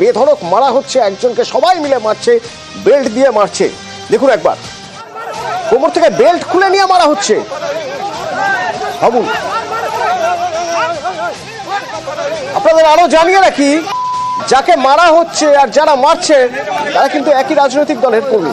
বেধড়ক মারা হচ্ছে, একজনকে সবাই মিলে মারছে, বেল্ট দিয়ে মারছে। দেখুন একবার। কোমর থেকে বেল্ট খুলে নিয়ে মারা হচ্ছে। আপনাদের আরও জানিয়ে রাখি, যাকে মারা হচ্ছে আর যারা মারছে, তারা কিন্তু একই রাজনৈতিক দলের কর্মী।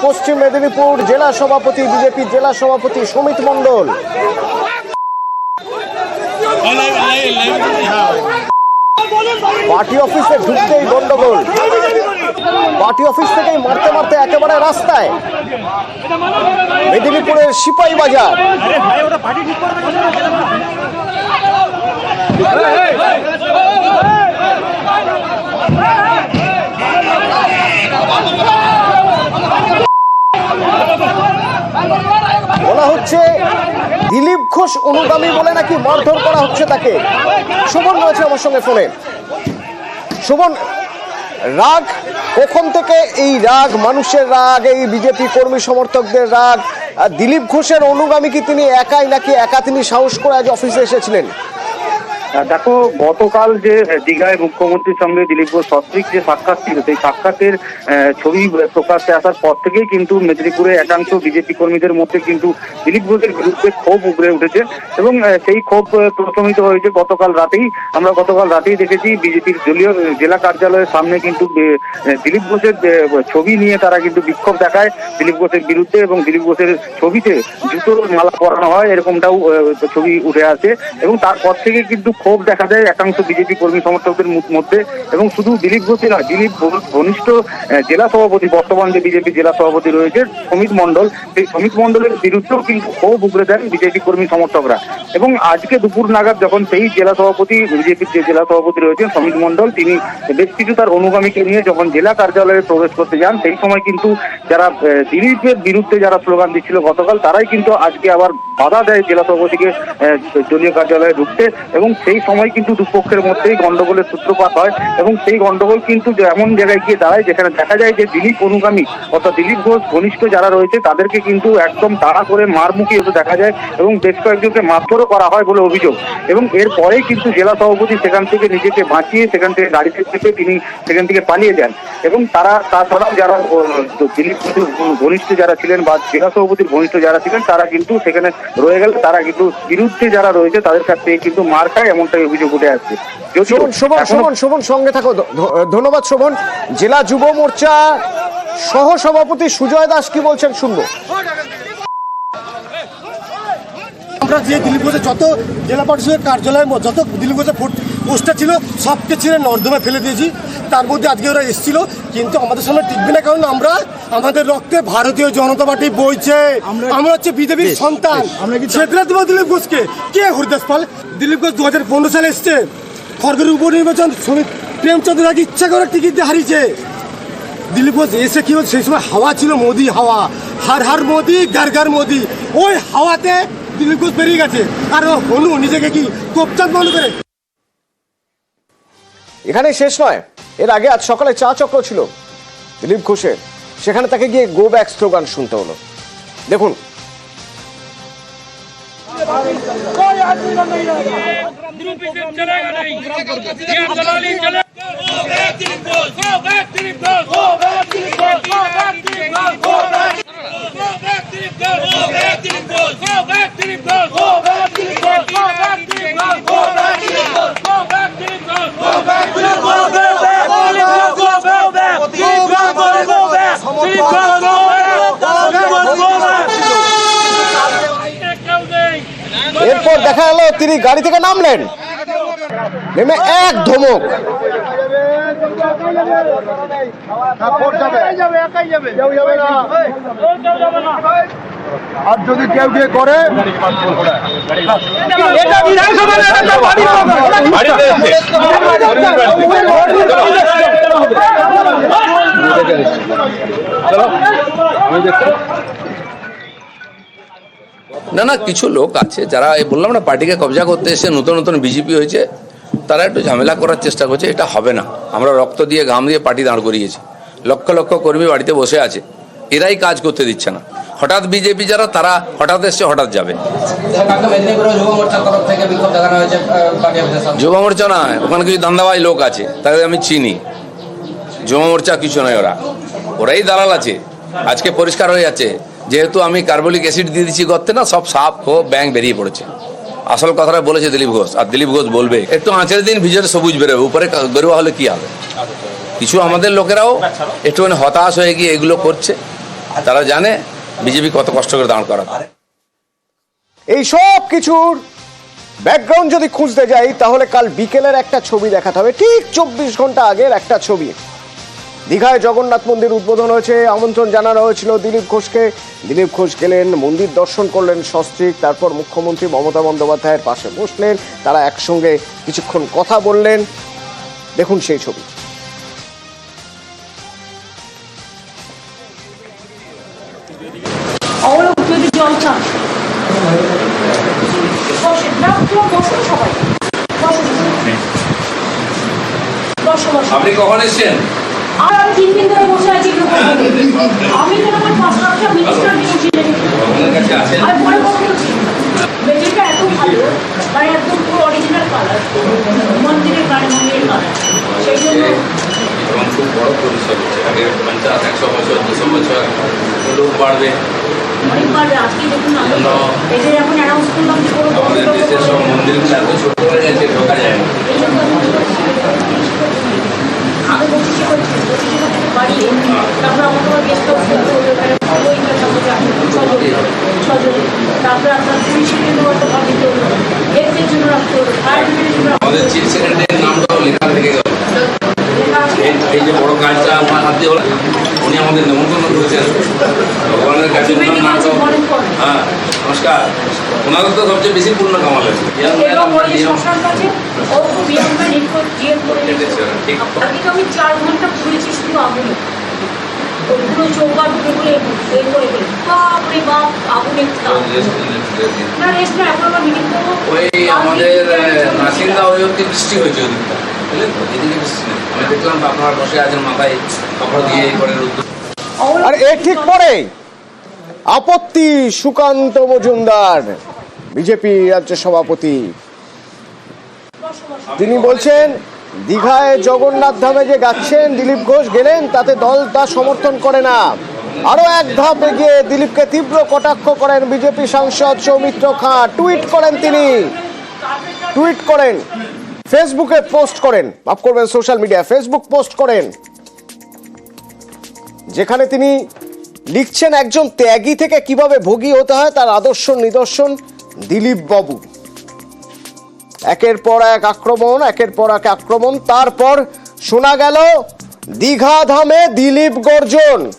পশ্চিম মেদিনীপুর জেলা সভাপতি বিজেপি জেলা সভাপতি সমিত মণ্ডল পার্টি অফিসে ঢুকতেই গন্ডগোল পার্টি অফিস থেকেই মারতে মারতে একেবারে রাস্তায় মেদিনীপুরের সিপাই বাজার বলা হচ্ছে দিলীপ ঘোষ অনুগামী বলে নাকি মারধর করা হচ্ছে তাকে? সুবন রয়েছে আমার সঙ্গে ফোনে। সুবন রাগ? কখন থেকে এই রাগ? মানুষের রাগ, এই বিজেপি কর্মী সমর্থকদের রাগ? দিলীপ ঘোষের অনুগামী কি তিনি একাই নাকি একা তিনি সাহস করে আজ অফিসে এসেছিলেন? দেখো, গতকাল যে দীঘায় মুখ্যমন্ত্রীর সঙ্গে দিলীপ ঘোষ সস্ত্রীক যে সাক্ষাৎ ছিল, সেই সাক্ষাতের ছবি প্রকাশ্যে আসার পর থেকেই কিন্তু মেদিনীপুরে একাংশ বিজেপি কর্মীদের মধ্যে কিন্তু দিলীপ ঘোষের বিরুদ্ধে ক্ষোভ উগড়ে উঠেছে এবং সেই ক্ষোভ প্রশমিত হয়েছে গতকাল রাতেই। আমরা গতকাল রাতেই দেখেছি বিজেপির দলীয়, জেলা কার্যালয়ের সামনে কিন্তু দিলীপ ঘোষের ছবি নিয়ে তারা কিন্তু বিক্ষোভ দেখায় দিলীপ ঘোষের বিরুদ্ধে এবং দিলীপ ঘোষের ছবিতে জুতোর মালা পরানো হয়, এরকমটাও ছবি উঠে আসে এবং তারপর থেকে কিন্তু ক্ষোভ দেখা যায় একাংশ বিজেপি কর্মী সমর্থকদের মধ্যে এবং শুধু দিলীপ ঘোষই নয়, দিলীপ ঘনিষ্ঠ জেলা সভাপতি, বর্তমান যে বিজেপি জেলা সভাপতি রয়েছে, সমিত মণ্ডল, সেই সমিত মণ্ডলের বিরুদ্ধেও কিন্তু ক্ষোভ উগড়ে দেন বিজেপি কর্মী সমর্থকরা। এবং আজকে দুপুর নাগাদ যখন সেই জেলা সভাপতি, বিজেপির যে জেলা সভাপতি রয়েছেন, সমিত মণ্ডল, তিনি বেশ কিছু তার অনুগামীকে নিয়ে যখন জেলা কার্যালয়ে প্রবেশ করতে যান, সেই সময় কিন্তু যারা দিলীপের বিরুদ্ধে যারা স্লোগান দিচ্ছিল গতকাল, তারাই কিন্তু আজকে আবার বাধা দেয় জেলা সভাপতিকে দলীয় কার্যালয়ে ঢুকতে। এবং সেই সময় কিন্তু দুপক্ষের মধ্যেই গন্ডগোলের সূত্রপাত হয় এবং সেই গন্ডগোল কিন্তু এমন জায়গায় গিয়ে দাঁড়ায় যেখানে দেখা যায় যে দিলীপ অনুগামী অর্থাৎ দিলীপ ঘোষ ঘনিষ্ঠ যারা রয়েছে, তাদেরকে কিন্তু একদম তাড়া করে মারমুখী হতে দেখা যায় এবং বেশ কয়েকজনকে মারধরও করা হয় বলে অভিযোগ। এবং এরপরেই কিন্তু জেলা সভাপতি সেখান থেকে নিজেকে বাঁচিয়ে সেখান থেকে গাড়িতে চেপে তিনি সেখান থেকে পালিয়ে যান। এবং তারা তাছাড়াও যারা দিলীপ ঘনিষ্ঠ যারা ছিলেন বা জেলা সভাপতির ঘনিষ্ঠ যারা ছিলেন, তারা কিন্তু সেখানে রয়ে গেলে, তারা কিন্তু বিরুদ্ধে যারা রয়েছে, তাদের কাছ থেকে কিন্তু মার খায় এমনটাই অভিযোগ উঠে আসছে। শোভন শোভন শোভন শোভন সঙ্গে থাকো। ধন্যবাদ শোভন। জেলা যুব মোর্চা সহ সভাপতি সুজয় দাস কি বলছেন শুনব। আমরা যে দিলীপ ঘোষের যত জেলা পরিষদের কার্যালয়ের মধ্যে যত দিলীপ ঘোষের পোস্টার ছিল সবকে ছিঁড়ে নর্দমে ফেলে দিয়েছি। তার মধ্যে আজকে ওরা এসেছিল কিন্তু আমাদের সামনে টিকবে না কারণ আমরা আমাদের রক্তে ভারতীয় জনতা পার্টি বইছে। আমরা হচ্ছে বিজেপির সন্তান। ছেত্রা দেবো দিলীপ ঘোষকে। কে হরিদাস পাল? দিলীপ ঘোষ দু হাজার পনেরো সালে এসছে। খড়গের উপনির্বাচন শ্রমিক প্রেমচন্দ্র রাগে ইচ্ছা করে টিকিট দিয়ে হারিয়েছে। দিলীপ ঘোষ এসে কি হচ্ছে সেই সময় হাওয়া ছিল মোদি হাওয়া। হার হার মোদি গার গার মোদি। ওই হাওয়াতে দিলীপ ঘোষ বেরিয়ে গেছে। আর ও হনু নিজেকে কি কোপচাঁদ মনে করে? এখানে শেষ নয়। এর আগে আজ সকালে চা চক্র ছিল দিলীপ ঘোষের। সেখানে তাকে গিয়ে গো ব্যাক স্লোগান শুনতে হলো। দেখুন। এরপর দেখা গেল তিনি গাড়ি থেকে নামলেন। নেমে এক ধমক। আর যদি কেউ কেউ করে না। না, কিছু লোক আছে যারা বললাম না, পার্টিকে কবজা করতে এসে নতুন নতুন বিজেপি হয়েছে, তারা একটু ঝামেলা করার চেষ্টা করছে, এটা হবে না। আমরা রক্ত দিয়ে, ঘাম দিয়ে পার্টি দাঁড় করিয়েছি। লক্ষ লক্ষ কর্মী বাড়িতে বসে আছে। এরাই কাজ করতে দিচ্ছে না। হঠাৎ বিজেপি যারা, তারা হঠাৎ এসছে, হঠাৎ যাবে। যুব মোর্চা না, ওখানে কিছু দান্দাবাই লোক আছে, তাদের আমি চিনি। যুব মোর্চা কিছু নয় ওরা। ওরাই দালাল আছে। আজকে পরিষ্কার হয়ে যাচ্ছে। যেহেতু আমি কার্বলিক অ্যাসিড দিয়ে দিচ্ছি গর্তে না, সব সাপ ও ব্যাং বেরিয়ে পড়েছে। আসল কথাটা বলেছে দিলীপ ঘোষ, আর দিলীপ ঘোষ বলবে, একটু আঁচের দিন, ভিজরে সবুজ বেরোবে, উপরে গরুয়া হলে কি হবে? কিছু আমাদের লোকেরাও একটুখানি হতাশ হয়ে গিয়ে এগুলো করছে তারা জানে বিজেপি কত কষ্ট করে দাঁড় করা এই সব কিছুর ব্যাকগ্রাউন্ড যদি খুঁজতে যাই, তাহলে কাল বিকেলের একটা ছবি দেখাতে হবে, ঠিক চব্বিশ ঘণ্টা আগের একটা ছবি। দীঘায় জগন্নাথ মন্দির উদ্বোধন হয়েছে। আমন্ত্রণ জানানো হয়েছিল দিলীপ ঘোষকে। দিলীপ ঘোষ গেলেন মন্দির দর্শন করলেন সস্ত্রীক তারপর মুখ্যমন্ত্রী মমতা বন্দ্যোপাধ্যায়ের পাশে বসলেন। তারা একসঙ্গে কিছুক্ষণ কথা বললেন। দেখুন সেই ছবি। বসো। আপনি কখন এসছেন? আর আমি তিন দিন ধরে বসে আছি আমি তো আমার মিনিস্টার পরে এত ভালো মানে একদম পুরো অরিজিনাল কালার মন্দিরের গাড়ি মন্দিরের কালার সেই জন্য এবং খুব বড় পরিসর হচ্ছে। আগে পঞ্চাশ একশো বছর দুশো বছর লোক বাড়বে। আমাদের দেশের সব মন্দিরগুলো এত ছোট হয়ে গেছে ঢোকা যায় না। আগে পঁচিশে করছি পঁচিশে থেকে বাড়িয়ে তারপর আমার গেস্ট হাউস ছজন তারপরে আপনার পুলিশের জন্য একটা ভাব দিতে হলো। হেলথের জন্য রাখতে হলো ফায়ার জন্য আমাদের চিফ সেক্রেটারির নামটাও লেখা থেকে গেল। হলো। এই যে বড় কাজটা আমার হাত হলো উনি আমাদের নেমন্তন্ন করেছেন। ভগবানের কাছে হ্যাঁ নমস্কার। ওনাদের তো সবচেয়ে বেশি পূর্ণ কামাল আছে। Young man, এবং আপনার ওই যে নিয়ম। শ্মশান কাছে ও খুব ম্যান ইনকোর জিএম করে নিয়েছে ঠিক। আজকে তো আমি চার ঘণ্টা ঘুরেছি শুধু আগুনে। ওগুলো চৌকা ঢুকে বলে এ করে গেলে বাপরে বাপ আগুনে না রেস্ট না এখন আমার মিটিং করব। ওই আমাদের নাসিন্দা ওই অব্দি বৃষ্টি হয়েছে ওদিকটা বুঝলেন তো? এদিকে বৃষ্টি নেই। আমি দেখলাম আপনারা বসে আছেন মাথায় কাপড় দিয়ে করে আর এর ঠিক পরে। আপত্তি সুকান্ত মজুমদার। বিজেপি রাজ্য সভাপতি। তিনি বলছেন, দীঘায় জগন্নাথ ধামে যে যাচ্ছেন দিলীপ ঘোষ, গেলেন, তাতে দল তা সমর্থন করে না। আরও এক ধাপ এগিয়ে দিলীপকে তীব্র কটাক্ষ করেন বিজেপি সাংসদ সৌমিত্র খাঁ। টুইট করেন তিনি। টুইট করেন। ফেসবুকে পোস্ট করেন। মাফ করবেন, সোশ্যাল মিডিয়া ফেসবুক পোস্ট করেন। যেখানে তিনি লিখছেন, একজন ত্যাগী থেকে কীভাবে ভোগী হতে হয়, তার আদর্শ নিদর্শন দিলীপ বাবু। একের পর এক আক্রমণ, একের পর এক আক্রমণ, তারপর শোনা গেল, দীঘা ধামে দিলীপ গর্জন।